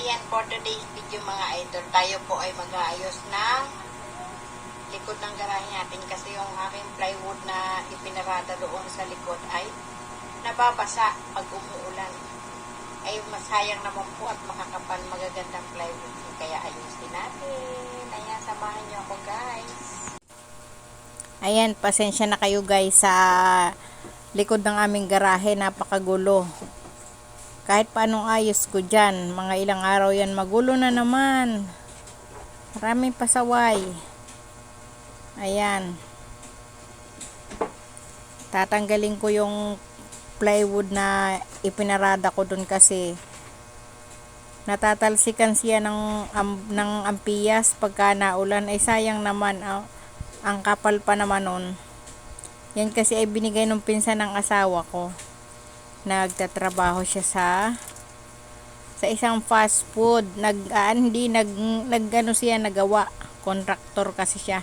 Ayan, for today's video mga idol, tayo po ay mag-aayos ng likod ng garahe natin kasi yung aking plywood na ipinarada doon sa likod ay nababasa pag umuulan. Ay masayang naman po at makakapal magagandang plywood. Kaya ayusin natin. Ayan, samahan niyo ako guys. Ayan, pasensya na kayo guys sa likod ng aming garahe. Napakagulo kahit paanong ayos ko dyan, mga ilang araw yan, magulo na naman. Maraming pasaway. Ayan. Tatanggalin ko yung plywood na ipinarada ko dun kasi natatalsikan siya ng, am, ng ampiyas pagka naulan. Ay sayang naman, ah, ang kapal pa naman nun. Yan kasi ay binigay ng pinsan ng asawa ko nagtatrabaho siya sa sa isang fast food. Nag ah, hindi nag nagano siya nagawa. Contractor kasi siya.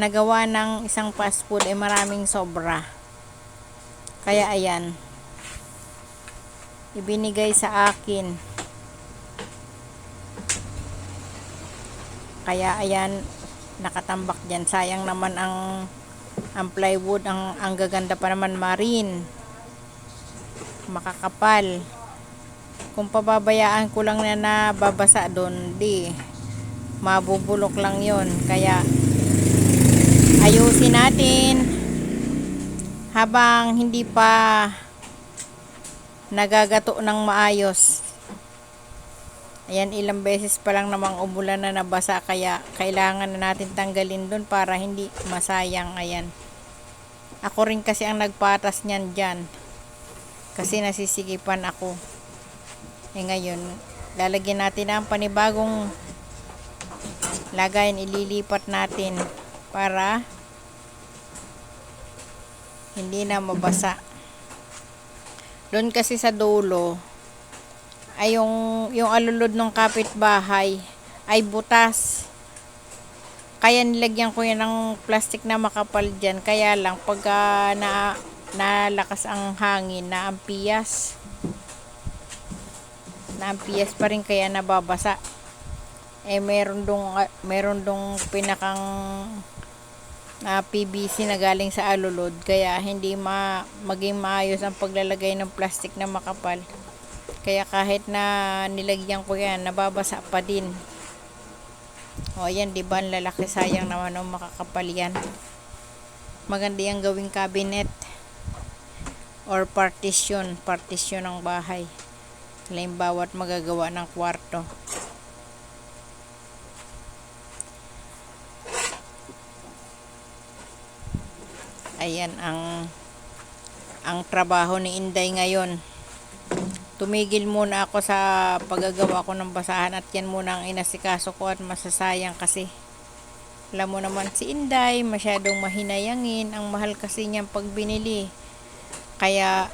Nagawa ng isang fast food ay maraming sobra. Kaya ayan. Ibinigay sa akin. Kaya ayan nakatambak diyan sayang naman ang ang plywood. Ang ang gaganda pa naman marine makakapal. Kung pababayaan ko lang na nababasa doon di. Mabubulok lang yon kaya ayusin natin. Habang hindi pa nagagato ng maayos. Ayan ilang beses pa lang namang umulan na nabasa. Kaya kailangan na natin tanggalin doon para hindi masayang. Ayan. Ako rin kasi ang nagpatas niyan dyan kasi nasisigipan ako. Eh ngayon lalagyan natin ang panibagong lagayan ililipat natin para hindi na mabasa. Doon kasi sa dulo ay yung, yung alulod ng kapitbahay ay butas. Kaya nilagyan ko yan ng plastic na makapal dyan. Kaya lang pagka na nalakas ang hangin na ampiyas na ampiyas pa rin kaya nababasa. Eh meron dong ah, meron dong pinakang uh, PVC na galing sa alulod. Kaya hindi ma maging maayos ang paglalagay ng plastic na makapal. Kaya kahit na nilagyan ko yan nababasa pa din. O yan di ba? Lalaki sayang naman ang makakapal yan. Maganda yung gawing cabinet or partition, partition ng bahay. Halimbawa magagawa ng kwarto. Ayan ang ang trabaho ni Inday ngayon. Tumigil muna ako sa paggagawa ko ng basahan at yan muna ang inasikaso ko at masasayang kasi alam mo naman si Inday masyadong mahinayangin ang mahal kasi niyang pagbinili kaya,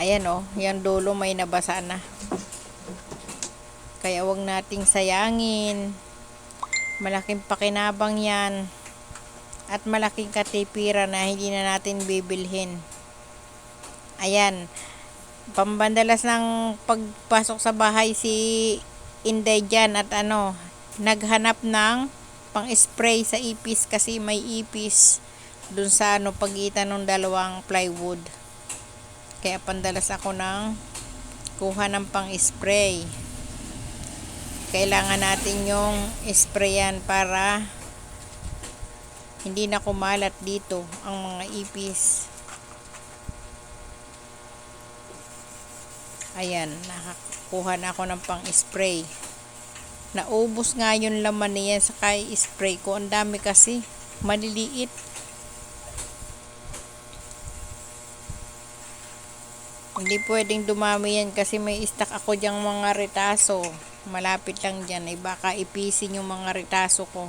ayan o, oh, yan dulo may nabasa na. Kaya wag nating sayangin. Malaking pakinabang yan. At malaking katipira na hindi na natin bibilhin. Ayan. Pambandalas ng pagpasok sa bahay si Inday dyan at ano, naghanap ng pang-spray sa ipis kasi may ipis dun sa ano pagitan ng dalawang plywood. Kaya pandalas ako ng kuha ng pang spray kailangan natin yung sprayan para hindi na kumalat dito ang mga ipis. Ayan nakakuha na ako ng pang spray naubos nga yung laman niya sa kay spray ko. Ang dami kasi maliliit Hindi pwedeng dumami yan kasi may stock ako dyang mga retaso. Malapit lang dyan. Ay baka ipisin yung mga retaso ko.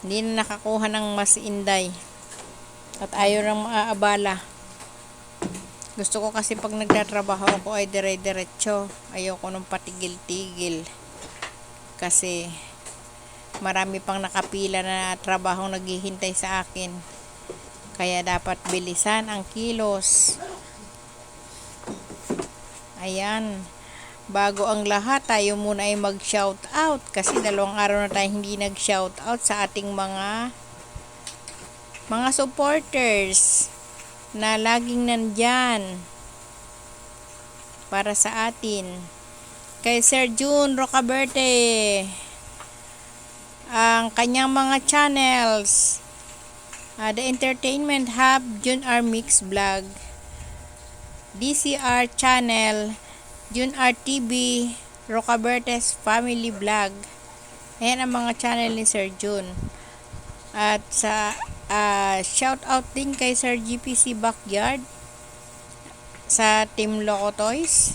Hindi na nakakuha ng mas inday. At ayaw nang maaabala. Gusto ko kasi pag nagtatrabaho ako ay dire-diretso. Ayoko nung patigil-tigil. Kasi marami pang nakapila na trabaho naghihintay sa akin Kaya dapat bilisan ang kilos. Ayan. Bago ang lahat, tayo muna ay mag-shout out kasi dalawang araw na tayo hindi nag-shout out sa ating mga mga supporters na laging nandyan para sa atin. Kay Sir June Rocaberte, ang kanyang mga channels, ah, The Entertainment Hub, June R Mix Vlog, DCR Channel, June R TV, Rocabertes Family Vlog. Ayan ang mga channel ni Sir June. At sa ah, shout out din kay Sir GPC Backyard sa Team Loco Toys,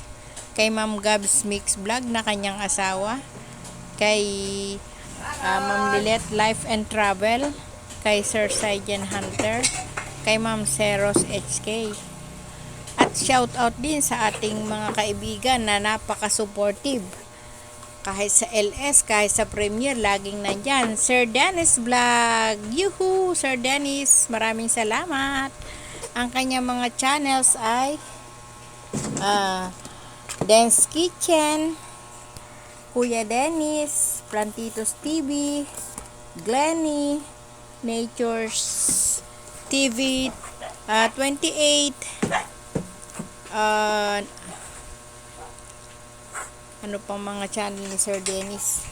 kay Ma'am Gabs Mix Vlog na kanyang asawa, kay ah, Ma'am Lilet Life and Travel, kay Sir Saijan Hunter, kay Ma'am Seros HK. At shout out din sa ating mga kaibigan na napaka-supportive. Kahit sa LS, kahit sa Premier, laging nandyan. Sir Dennis Vlog. Yuhu! Sir Dennis, maraming salamat. Ang kanyang mga channels ay ah Dance Kitchen, Kuya Dennis, Plantitos TV, Glenny, Nature's TV ah, 28, ah, ano pang mga channel ni Sir Dennis?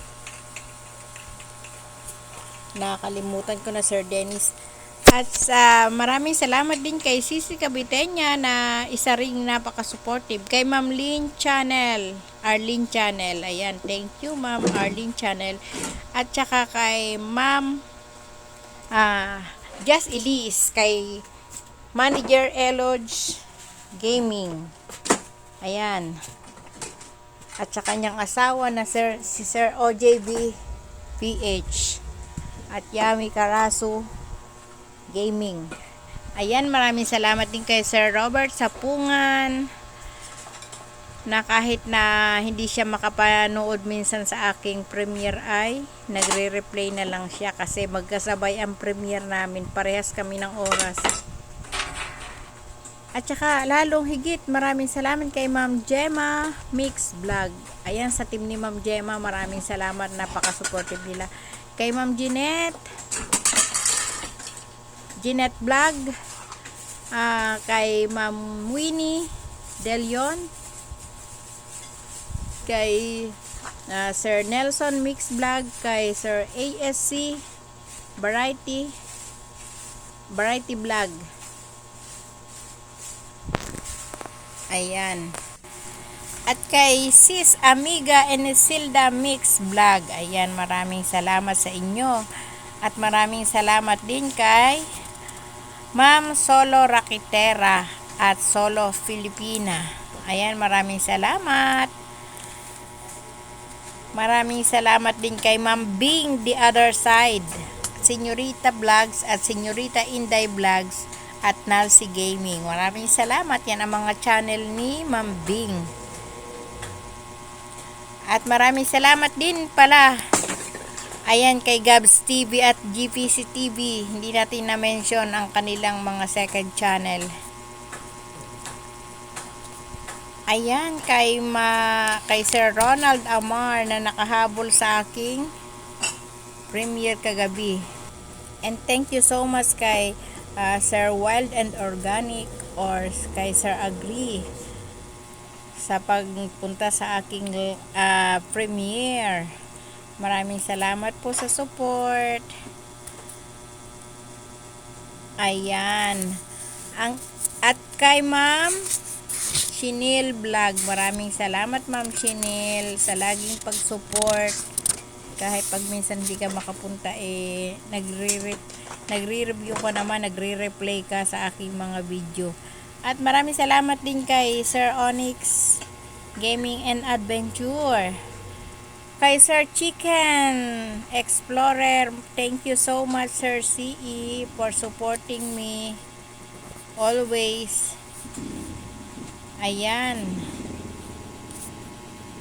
Nakalimutan ko na Sir Dennis. At sa maraming salamat din kay Sisi Cabitenya na isa ring napaka-supportive. Kay Ma'am Lynn Channel, Arlene Channel. Ayan, thank you Ma'am Arlene Channel. At saka kay Ma'am ah, Just Elise, kay Manager Elodge Gaming. Ayan. At sa kanyang asawa na Sir, si Sir OJB PH. At Yami Karasu Gaming. Ayan, maraming salamat din kay Sir Robert Sapungan na kahit na hindi siya makapanood minsan sa aking premiere ay nagre-replay na lang siya kasi magkasabay ang premiere namin. Parehas kami ng oras. At saka lalong higit, maraming salamat kay Ma'am Gemma Mix Vlog. Ayan sa team ni Ma'am Gemma, maraming salamat, napaka-supportive nila. Kay Ma'am Jeanette, Jeanette Vlog, ah, kay Ma'am Winnie Delion, kay ah, Sir Nelson Mix Vlog, kay Sir ASC Variety Variety Vlog. Ayan. At kay Sis Amiga Enesilda Mix Vlog. Ayan, maraming salamat sa inyo. At maraming salamat din kay Ma'am Solo Rakitera at Solo Filipina. Ayan, maraming salamat. Maraming salamat din kay Ma'am Bing The Other Side, Senyorita Vlogs at Senyorita Inday Vlogs at Nalsi Gaming. Maraming salamat. Yan ang mga channel ni Ma'am Bing. At maraming salamat din pala. Ayan kay Gabs TV at GPC TV. Hindi natin na-mention ang kanilang mga second channel. Ayan kay ma kay Sir Ronald Amar na nakahabol sa aking premiere kagabi. And thank you so much kay uh, Sir Wild and Organic or kay Sir Agree sa pagpunta sa aking uh, premiere. Maraming salamat po sa support. Ayan. Ang, at kay Ma'am Chinil Vlog. Maraming salamat Ma'am Chinil sa laging pag-support. Kahit pag minsan hindi ka makapunta eh nagre nagre-review ka naman, nagre-replay ka sa aking mga video. At maraming salamat din kay Sir Onyx Gaming and Adventure. Kay Sir Chicken Explorer, thank you so much Sir CE for supporting me always. Ayan.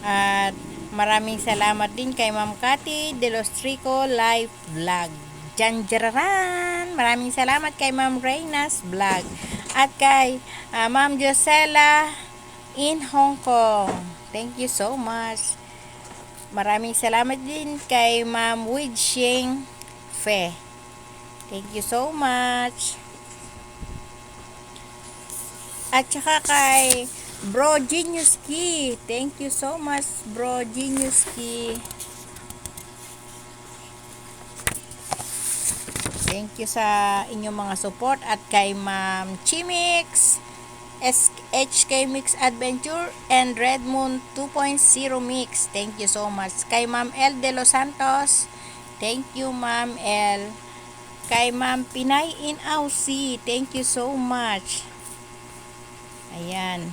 At maraming salamat din kay Ma'am Cathy De Los Trico Live Vlog. Janjararan. Maraming salamat kay Ma'am Reyna's Vlog. At kay ah, Ma'am Josela in Hong Kong. Thank you so much. Maraming salamat din kay Ma'am Widshing Fe. Thank you so much. At saka kay Bro Genius Key. Thank you so much, Bro Genius Key. Thank you sa inyong mga support at kay Ma'am Chimix, SHK Mix Adventure and Red Moon 2.0 Mix. Thank you so much. Kay Ma'am El De Los Santos. Thank you Ma'am El. Kay Ma'am Pinay in Aussie. Thank you so much. Ayan.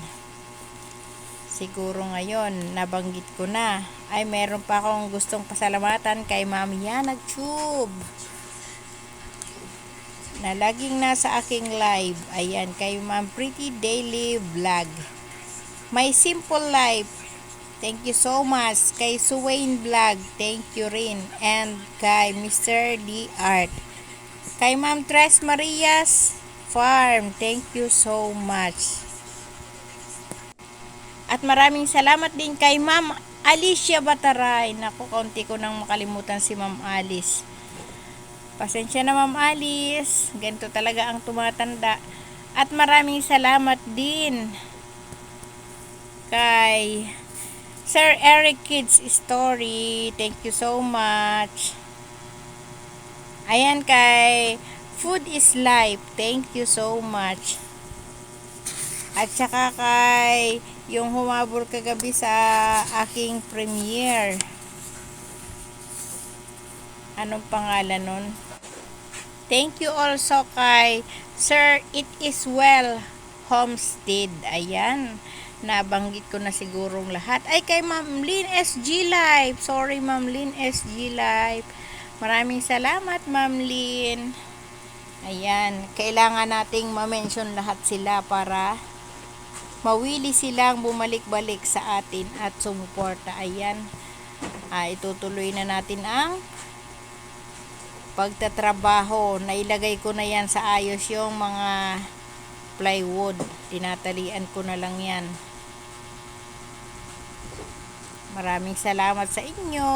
Siguro ngayon, nabanggit ko na. Ay, meron pa akong gustong pasalamatan kay Ma'am Yana Tube na laging nasa aking live. Ayan, kay Ma'am Pretty Daily Vlog. My Simple Life. Thank you so much. Kay Suwain Vlog. Thank you rin. And kay Mr. D. Art. Kay Ma'am Tres Marias Farm. Thank you so much. At maraming salamat din kay Ma'am Alicia Bataray. Naku, kaunti ko nang makalimutan si Ma'am Alice. Pasensya na Ma'am Alice. Ganito talaga ang tumatanda. At maraming salamat din kay Sir Eric Kids Story. Thank you so much. Ayan kay Food is Life. Thank you so much. At saka kay yung humabol kagabi sa aking premiere. Anong pangalan nun? Thank you also kay Sir It Is Well Homestead. Ayan. Nabanggit ko na sigurong lahat. Ay, kay Ma'am Lynn SG Live. Sorry, Ma'am Lynn SG Live. Maraming salamat, Ma'am Lynn. Ayan. Kailangan nating ma-mention lahat sila para mawili silang bumalik-balik sa atin at sumuporta. Ayan. Ah, itutuloy na natin ang pagtatrabaho. Nailagay ko na yan sa ayos yung mga plywood. Tinatalian ko na lang yan. Maraming salamat sa inyo.